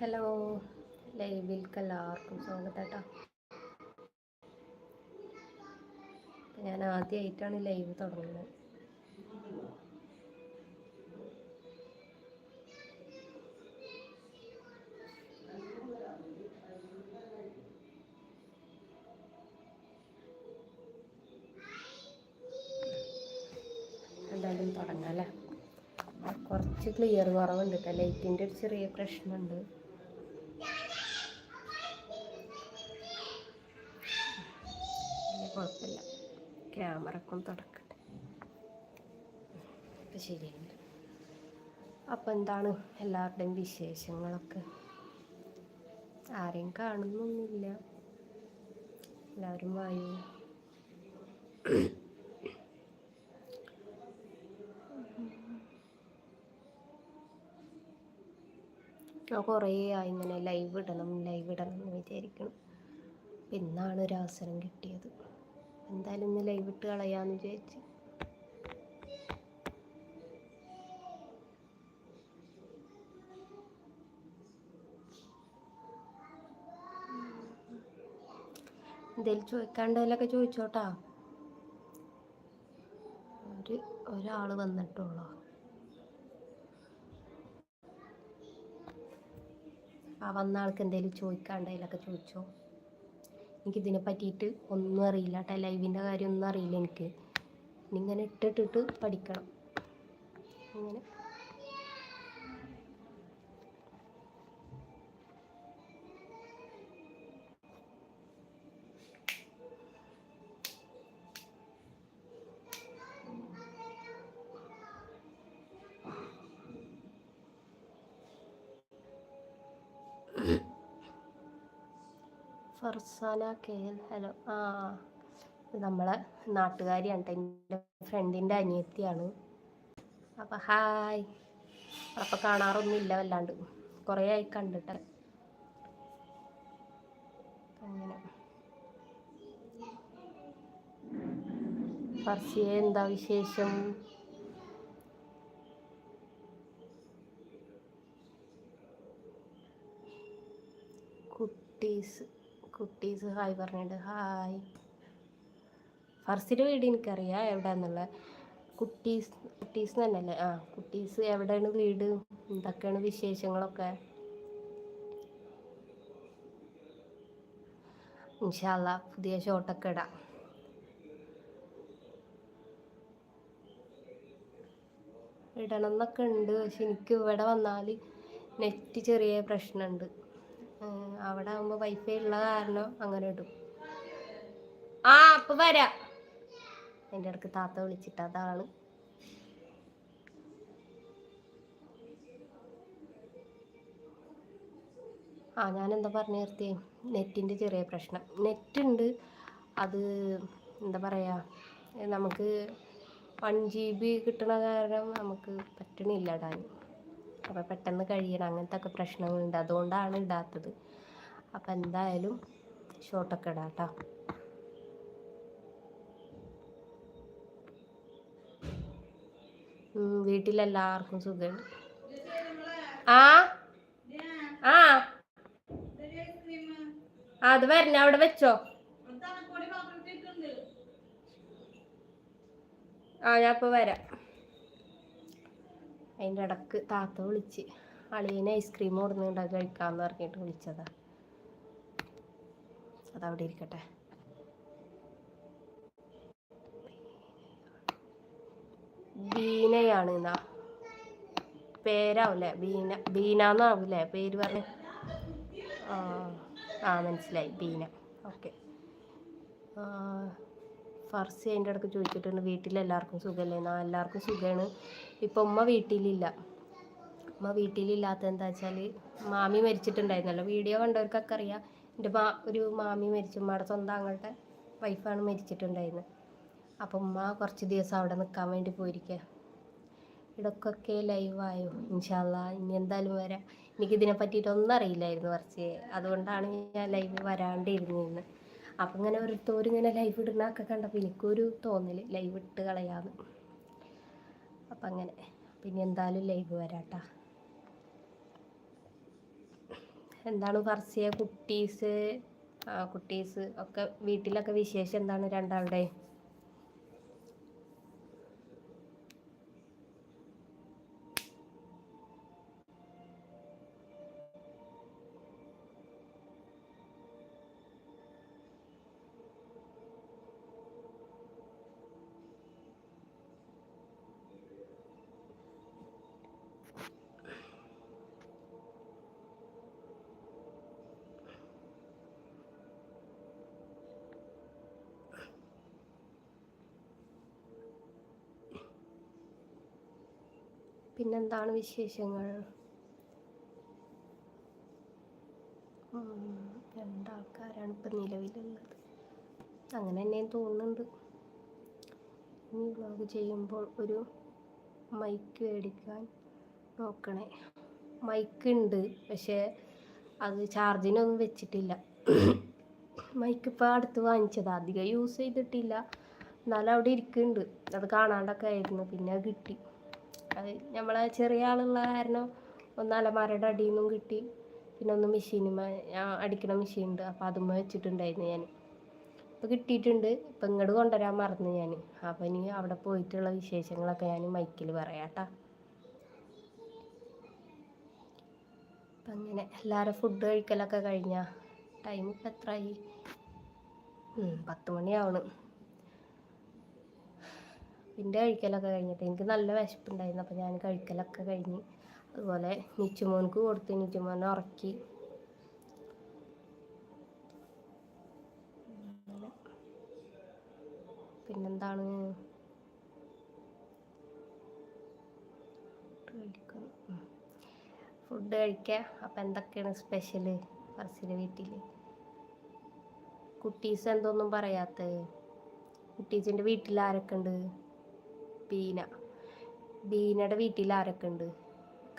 Hello. ലൈവിൽക്ക് എല്ലാവർക്കും സ്വാഗതം കേട്ടോ ഞാൻ ആദ്യമായിട്ടാണ് ലൈവ് തുടങ്ങുന്നത്. എന്തായാലും തുടങ്ങാം അല്ലേ? കുറച്ച് ക്ലിയർ കുറവുണ്ട് കേട്ടോ. ലൈറ്റിന്റെ ഒരു ചെറിയ പ്രശ്നമുണ്ട്. ക്യാമറക്കും തുടക്കട്ടെ അപ്പം ശരിയുണ്ട് അപ്പം എന്താണ് എല്ലാവരുടെയും വിശേഷങ്ങളൊക്കെ? ആരെയും കാണുന്നൊന്നുമില്ല. എല്ലാവരും വായു? ഞാൻ കുറേ ആയി ഇങ്ങനെ ലൈവ് ഇടണം ലൈവ് ഇടണം എന്ന് വിചാരിക്കണം ഇന്നാണ് ഒരു അവസരം കിട്ടിയത്. എന്തായാലും ഇന്ന് ലൈവ് ഇട്ട് കളയാന്ന് വിചാരിച്ച്. എന്തേലും ചോദിക്കാണ്ടതിലൊക്കെ ചോദിച്ചോട്ടാ. ഒരു ഒരാൾ വന്നിട്ടുള്ളോ? ആ വന്ന ആൾക്ക് എന്തേലും ചോദിക്കാണ്ടതിലൊക്കെ ചോദിച്ചോ. എനിക്കിതിനെ പറ്റിയിട്ട് ഒന്നും അറിയില്ല കേട്ടോ ലൈവിന്റെ കാര്യം ഒന്നും അറിയില്ല എനിക്ക്. ഇങ്ങനെ ഇട്ടിട്ടിട്ട് പഠിക്കണം. അങ്ങനെ. Farsana K L hello. ആ നമ്മളെ നാട്ടുകാരിയാണ് ട്ടോ. എന്റെ ഫ്രണ്ടിന്റെ അനിയത്തിയാണ്. അപ്പൊ ഹായ്. അപ്പം കാണാറൊന്നുമില്ല വല്ലാണ്ട്. കുറേ ആയി കണ്ടിട്ട്. അങ്ങനെ. ഫർസിയെ എന്താ വിശേഷം? കുട്ടീസ്. കുട്ടീസ് ഹായ് പറഞ്ഞിട്ട് ഹായ്. ഫർസിന്റെ വീട് എനിക്കറിയാം എവിടെയാന്നുള്ള. കുട്ടീസ് കുട്ടീസ് തന്നെയല്ലേ? ആ കുട്ടീസ് എവിടെയാണ് വീട്? എന്തൊക്കെയാണ് വിശേഷങ്ങളൊക്കെ? ഇൻഷാല്ല പുതിയ ഷോട്ടൊക്കെ ഇടാം. ഇടണം എന്നൊക്കെ ഉണ്ട് പക്ഷെ എനിക്ക് ഇവിടെ വന്നാൽ നെറ്റ് ചെറിയ പ്രശ്നമുണ്ട്. അവിടെ ആകുമ്പോൾ വൈഫൈ ഉള്ള കാരണം അങ്ങനെ ഇടും. ആ അപ്പൊ വരാ. എന്റെ ഇടയ്ക്ക് താത്ത വിളിച്ചിട്ട് അതാണ്. ആ എന്താ പറഞ്ഞു നിർത്തിയേ? നെറ്റിന്റെ ചെറിയ പ്രശ്നം. നെറ്റ് ഉണ്ട് അത് എന്താ പറയുക നമുക്ക് വൺ ജി ബി കിട്ടണ കാരണം നമുക്ക് പറ്റണില്ല ഇടാൻ അപ്പോൾ പെട്ടെന്ന് കഴിയണം. അങ്ങനത്തെ ഒക്കെ പ്രശ്നങ്ങളുണ്ട്. അതുകൊണ്ടാണ് ഇടാത്തത്. അപ്പം എന്തായാലും ഷോട്ടൊക്കെ ഇടാം കേട്ടോ വീട്ടിലെല്ലാവർക്കും സുഖമുണ്ട് ആ? ആ. അത് വരണ അവിടെ വെച്ചോ. ആ ഞാൻ ഇപ്പോൾ വരാം. അതിന്റെ ഇടയ്ക്ക് താത്ത വിളിച്ച് അളിയന് ഐസ്ക്രീം കൊടുക്കുന്നുണ്ട് കഴിക്കാമെന്ന് പറഞ്ഞിട്ട് വിളിച്ചതാ. അതവിടെ ഇരിക്കട്ടെ. ബീനയാണ് എന്നാ പേരാവൂലേ? ബീന ബീന പേര് പറഞ്ഞ? ആ മനസ്സിലായി. ബീന. ഓക്കെ. ഫർസി അതിന്റെ ഇടയ്ക്ക് ചോദിച്ചിട്ടുണ്ട് വീട്ടിലെല്ലാവർക്കും സുഖമല്ലേ എന്നാ എല്ലാവർക്കും സുഖമാണ് ഇപ്പം ഉമ്മ വീട്ടിലില്ല. ഉമ്മ വീട്ടിലില്ലാത്ത എന്താ വെച്ചാൽ മാമി മരിച്ചിട്ടുണ്ടായിരുന്നല്ലോ. വീഡിയോ കണ്ടവർക്കൊക്കെ അറിയാം. എന്റെ മാ ഒരു മാമി മരിച്ചു. ഉമ്മയുടെ സ്വന്തം ആങ്ങളുടെ വൈഫാണ് മരിച്ചിട്ടുണ്ടായിരുന്നത് അപ്പം ഉമ്മ കുറച്ച് ദിവസം അവിടെ നിൽക്കാൻ വേണ്ടി പോയിരിക്കുക ഇടയ്ക്കൊക്കെ ലൈവായോ ഇൻഷാല്ല ഇനി എന്തായാലും വരാം. എനിക്കിതിനെ പറ്റിയിട്ടൊന്നും അറിയില്ലായിരുന്നു കുറച്ച്. അതുകൊണ്ടാണ് ഞാൻ ലൈവ് വരാണ്ടിരുന്നിരുന്നത് അപ്പം ഇങ്ങനെ ഓരോരുത്തരും ഇങ്ങനെ ലൈവ് ഇടുന്നതൊക്കെ കണ്ടപ്പോൾ എനിക്കൊരു തോന്നൽ ലൈവ് ഇട്ട് കളയാന്ന്. അപ്പം അങ്ങനെ. പിന്നെ എന്തായാലും ലൈവ് വരാട്ടാ. എന്താണ് ഫർസിയ കുട്ടീസ് ആ കുട്ടീസ് ഒക്കെ വീട്ടിലൊക്കെ വിശേഷം എന്താണ് രണ്ടാളുടെ പിന്നെന്താണ് വിശേഷങ്ങൾ? രണ്ടാൾക്കാരാണ് ഇപ്പം നിലവിലുള്ളത്. അങ്ങനെ തന്നെ തോന്നുന്നുണ്ട്. ഇനി വ്ളോഗ് ചെയ്യുമ്പോൾ ഒരു മൈക്ക് മേടിക്കാൻ നോക്കണേ. മൈക്ക് ഉണ്ട് പക്ഷേ അത് ചാർജിനൊന്നും വെച്ചിട്ടില്ല. മൈക്ക് ഇപ്പോൾ അടുത്ത് വാങ്ങിച്ചത്. അധികം യൂസ് ചെയ്തിട്ടില്ല. എന്നാലും അവിടെ ഇരിക്കുന്നുണ്ട്. അത് കാണാണ്ടൊക്കെ ആയിരുന്നു. പിന്നെ കിട്ടി. അത് നമ്മളെ ചെറിയ ആളുള്ള കാരണം ഒന്ന് അലമാരയുടെ അടിയിൽ നിന്നും കിട്ടി. പിന്നെ ഒന്ന് മെഷീനുമ അടിക്കണ മെഷീൻ ഉണ്ട്. അപ്പോൾ അതുമ്മ വെച്ചിട്ടുണ്ടായിരുന്നു ഞാൻ ഇപ്പോൾ കിട്ടിയിട്ടുണ്ട്. ഇപ്പം ഇങ്ങോട്ട് കൊണ്ടുവരാൻ മറന്നു ഞാൻ അപ്പം ഇനി അവിടെ പോയിട്ടുള്ള വിശേഷങ്ങളൊക്കെ ഞാൻ മൈക്കിൽ പറയാട്ടാ അപ്പം അങ്ങനെ എല്ലാവരും ഫുഡ് കഴിക്കലൊക്കെ കഴിഞ്ഞാൽ ടൈം ഇപ്പം എത്രയായി പത്ത് മണിയാവണം. പിന്നെ കഴിക്കലൊക്കെ കഴിഞ്ഞിട്ട് എനിക്ക് നല്ല വിശപ്പുണ്ടായിരുന്നു. അപ്പോൾ ഞാൻ കഴിക്കലൊക്കെ കഴിഞ്ഞ്. അതുപോലെ നിച്ചുമോനക്ക് കൊടുത്ത്. നിച്ചുമോനെ ഉറക്കി. പിന്നെന്താണ്? ഫുഡ് കഴിക്കുക അപ്പം എന്തൊക്കെയാണ് സ്പെഷ്യൽ? ഫർസിന്റെ വീട്ടിൽ കുട്ടീസ് എന്തൊന്നും പറയാത്തത് കുട്ടീസിന്റെ വീട്ടിൽ ആരൊക്കെ ഉണ്ട് ബീന. ബീനയുടെ വീട്ടിൽ ആരൊക്കെ ഉണ്ട്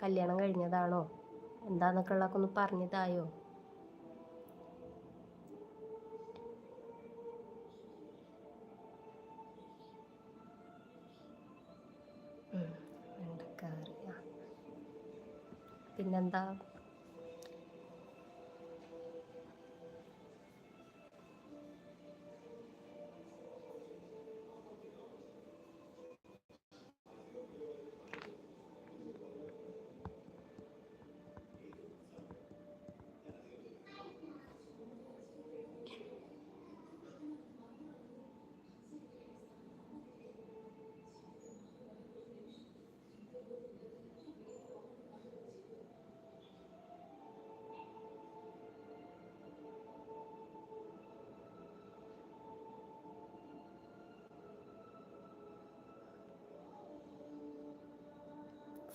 കല്യാണം കഴിഞ്ഞതാണോ? എന്താന്നൊക്കെ ഉള്ളതൊക്കെ ഒന്ന് പറഞ്ഞതായോ. പിന്നെന്താ?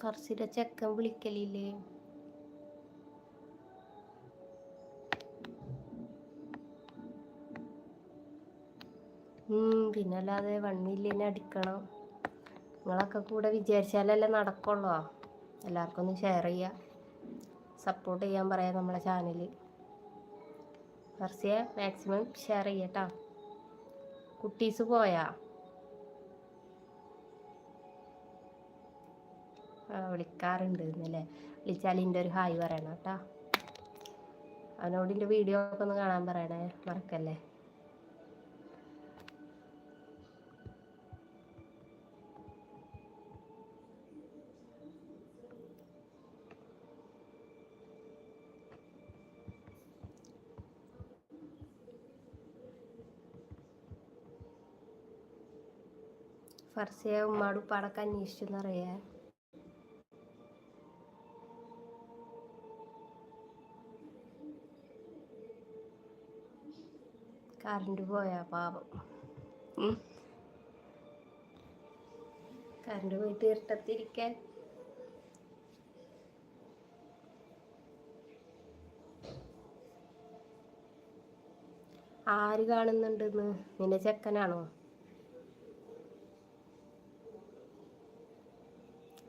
ഫർസിയുടെ ചെക്കൻ വിളിക്കലില്ലേ? ഉം, പിന്നല്ലാതെ വൺ മില്യൻ അടിക്കണം. നിങ്ങളൊക്കെ കൂടെ വിചാരിച്ചാലല്ലേ നടക്കുള്ളൂ. എല്ലാവർക്കും ഒന്ന് ഷെയർ ചെയ്യുക സപ്പോർട്ട് ചെയ്യാൻ പറയാം നമ്മളെ ചാനൽ ഫർസിയ മാക്സിമം ഷെയർ ചെയ്യട്ടാ. കുട്ടീസ് പോയാ? വിളിക്കാറുണ്ട് എന്നല്ലേ വിളിച്ചാൽ എന്റെ ഒരു ഹായ് പറയണം കേട്ടാ. അവനോട് എന്റെ വീഡിയോ ഒക്കെ ഒന്ന് കാണാൻ പറയണേ മറക്കല്ലേ? ഫർസിയ ഉമ്മാട് ഉപ്പാടൊക്കെ അന്വേഷിച്ചെന്നറിയാ? കറണ്ട് പോയാ പാവം. കറണ്ട് പോയിട്ട് ഇരട്ടത്തിരിക്കാൻ. ആര് കാണുന്നുണ്ടെന്ന്? നിന്റെ ചെക്കനാണോ?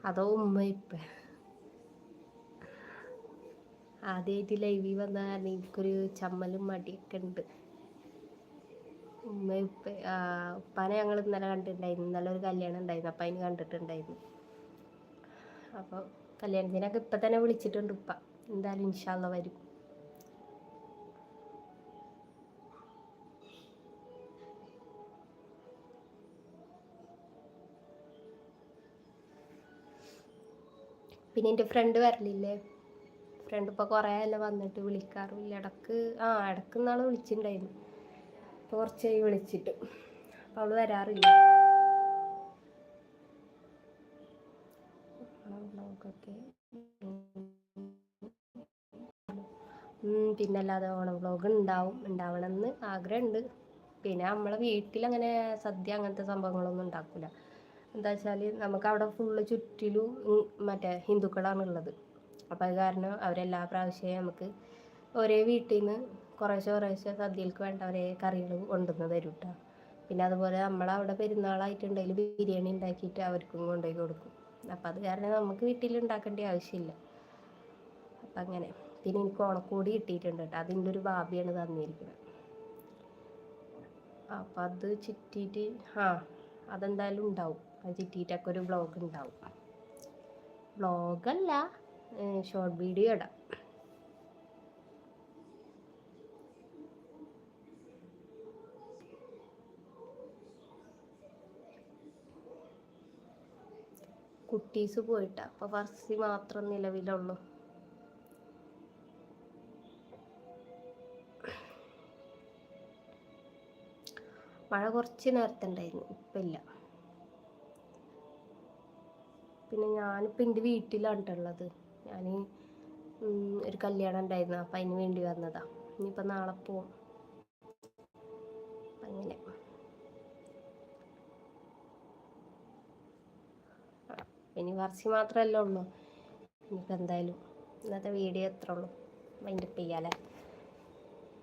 അതോ ഉമ്മ ഇപ്പ? ആദ്യമായിട്ട് ലൈവിൽ വന്നാൽ എനിക്കൊരു ചമ്മലും മടിയൊക്കെ ഉണ്ട്. ഉമ്മ ഉപ്പ ഉപ്പാനെ ഞങ്ങൾ ഇന്നലെ കണ്ടിട്ടുണ്ടായിരുന്നു. ഇന്നലെ ഒരു കല്യാണം ഉണ്ടായിരുന്നു. അപ്പം അതിന് കണ്ടിട്ടുണ്ടായിരുന്നു. അപ്പോൾ കല്യാണത്തിനൊക്കെ ഇപ്പം തന്നെ വിളിച്ചിട്ടുണ്ട് ഉപ്പ. എന്തായാലും ഇൻഷാല്ല വരും. പിന്നെ എന്റെ ഫ്രണ്ട് വരലില്ലേ? ഫ്രണ്ട് ഇപ്പോൾ കുറേ അല്ല വന്നിട്ട് വിളിക്കാറുമില്ല ഇടയ്ക്ക് ആ ഇടയ്ക്ക് നാൾ വിളിച്ചിട്ടുണ്ടായിരുന്നു ഇപ്പോൾ വിളിച്ചിട്ട്. അപ്പോൾ അവൾ വരാറില്ല. പിന്നല്ലാതെ ഓണം വ്ളോഗ് ഉണ്ടാവും ഉണ്ടാവണമെന്ന് ആഗ്രഹമുണ്ട്. പിന്നെ നമ്മളെ വീട്ടിൽ അങ്ങനെ സദ്യ അങ്ങനത്തെ സംഭവങ്ങളൊന്നും ഉണ്ടാക്കില്ല എന്താ വെച്ചാൽ നമുക്ക് അവിടെ ഫുള്ള് ചുറ്റിലും മറ്റേ ഹിന്ദുക്കളാണുള്ളത് അപ്പോൾ അത് കാരണം അവരെല്ലാ പ്രാവശ്യവും നമുക്ക് ഒരേ വീട്ടിൽ നിന്ന് കുറേശ്ശെ കുറേശ്ശെ സദ്യയിലേക്ക് വേണ്ട ഒരേ കറികൾ കൊണ്ടുവന്ന് തരും കേട്ടോ പിന്നെ അതുപോലെ നമ്മളവിടെ പെരുന്നാളായിട്ടുണ്ടെങ്കിൽ ബിരിയാണി ഉണ്ടാക്കിയിട്ട് അവർക്കും കൊണ്ടുപോയി കൊടുക്കും. അപ്പം അത് കാരണം നമുക്ക് വീട്ടിൽ ഉണ്ടാക്കേണ്ട ആവശ്യമില്ല. അപ്പം അങ്ങനെ. പിന്നെ എനിക്ക് ഓണക്കൂടി കിട്ടിയിട്ടുണ്ട് കേട്ടോ അതിന്റെ ഒരു ബാബിയാണ് തന്നിരിക്കുന്നത്. അപ്പം അത് ചുറ്റിയിട്ട് ആ അതെന്തായാലും ഉണ്ടാവും. അത് ചുറ്റിയിട്ടൊക്കെ ഒരു ബ്ലോഗ് ഉണ്ടാവും. ബ്ലോഗല്ല ഷോർട്ട് വീഡിയോ ഇടാം. കുട്ടീസ് പോയിട്ടാ. അപ്പോൾ ഫർസി മാത്രം നിലവിലുള്ളൂ. മഴ കുറച്ച് നേരത്തെ ഉണ്ടായിരുന്നു. ഇപ്പം ഇല്ല. പിന്നെ ഞാനിപ്പോൾ എന്റെ വീട്ടിലാണ് ട്ടോ ഉള്ളത് ഞാൻ ഒരു കല്യാണം ഉണ്ടായിരുന്നു. അപ്പം അതിന് വേണ്ടി വന്നതാ. ഇനിയിപ്പോൾ നാളെ പോവും അങ്ങനെ ആ, ഇനി വർഷി മാത്രമല്ലേ ഉള്ളൂ. ഇനിയിപ്പോൾ എന്തായാലും ഇന്നത്തെ വീഡിയോ എത്ര ഉള്ളൂ. അപ്പ് ചെയ്യാലേ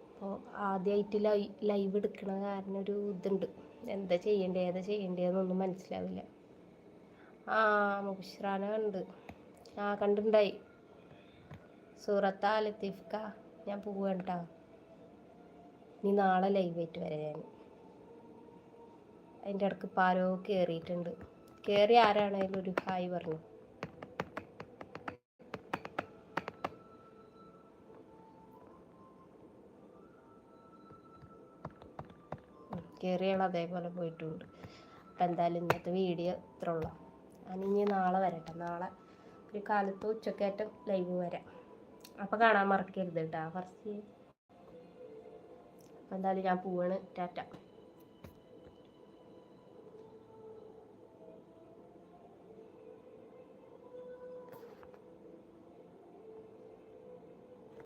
അപ്പോൾ ആദ്യമായിട്ട് ലൈ ലൈവ് എടുക്കണ കാരണം ഒരു ഇതുണ്ട്. എന്താ ചെയ്യണ്ടേ ഏതാ ചെയ്യണ്ടേന്നൊന്നും മനസ്സിലാവില്ല. ആ മുഷ്റാന കണ്ട്. ആ കണ്ടുണ്ടായി. സൂറത്ത് ലത്തീഫ്ക്ക ഞാൻ പോവാണ് കേട്ടോ ഇനി നാളെ ലൈവായിട്ട് വരാം ഞാൻ അതിന്റെ ഇടയ്ക്ക് പാരോ കയറിയിട്ടുണ്ട് കയറി ആരാണേലും ഒരു ഹായ് പറഞ്ഞു? കയറിയാൾ അതേപോലെ പോയിട്ടുണ്ട്. അപ്പം എന്തായാലും ഇന്നത്തെ വീഡിയോ ഇത്ര ഉള്ളൂ. ഇനി നാളെ വരട്ടെ. നാളെ ഒരു കാലത്ത് ഉച്ചക്കേറ്റം ലൈവ് വരാം. അപ്പോൾ കാണാൻ മറക്കരുത് കേട്ടോ. ഫസ്റ്റ് അപ്പം എന്തായാലും ഞാൻ പോവാണ്. ടാറ്റ.